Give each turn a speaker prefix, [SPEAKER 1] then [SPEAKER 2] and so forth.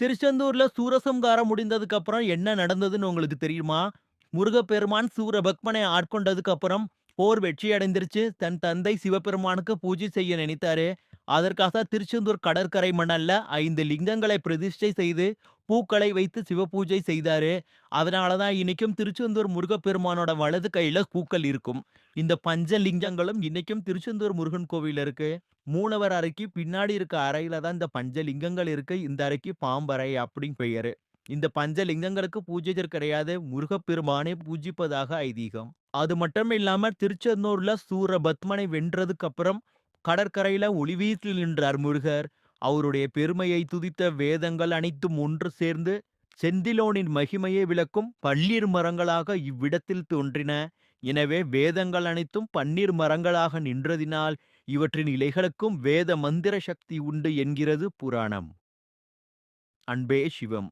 [SPEAKER 1] திருச்செந்தூர்ல சூரசம்காரம் முடிந்ததுக்கு அப்புறம் என்ன நடந்ததுன்னு உங்களுக்கு தெரியுமா? முருகப்பெருமான் சூரபக்மனை ஆட்கொண்டதுக்கு அப்புறம் போர் வெற்றி அடைந்திருச்சு தன் தந்தை சிவபெருமானுக்கு பூஜை செய்ய நினைத்தாரு. அதற்காக திருச்செந்தூர் கடற்கரை மணல்ல ஐந்து லிங்கங்களை பிரதிஷ்டை செய்து, பூக்களை வைத்து சிவபூஜை செய்தாரு. அதனால தான் இன்னைக்கும் திருச்செந்தூர் முருகப்பெருமானோட வலது கையில பூக்கள் இருக்கும். இந்த பஞ்ச லிங்கங்களும் இன்னைக்கும் திருச்செந்தூர் முருகன் கோவில் இருக்கு. மூலவர் அறைக்கு பின்னாடி இருக்க அறையில தான் இந்த பஞ்ச லிங்கங்கள் இருக்கு. இந்த அறைக்கு பாம்பறை அப்படின்னு பெயரு. இந்த பஞ்ச லிங்கங்களுக்கு பூஜைகள் கிடையாது. முருகப்பெருமானே பூஜிப்பதாக ஐதீகம். அது மட்டும் இல்லாம திருச்செந்தூர்ல சூரபத்மனை வென்றதுக்கு அப்புறம் கடற்கரையில ஒளி நின்றார் முருகர். அவருடைய பெருமையை துதித்த வேதங்கள் அனைத்தும் ஒன்று சேர்ந்து செந்திலோனின் மகிமையை விளக்கும் பன்னீர் மரங்களாக இவ்விடத்தில் தோன்றின. எனவே வேதங்கள் அனைத்தும் பன்னீர் மரங்களாக நின்றதினால் இவற்றின் இலைகளுக்கும் வேத மந்திர சக்தி உண்டு என்கிறது புராணம். அன்பே சிவம்.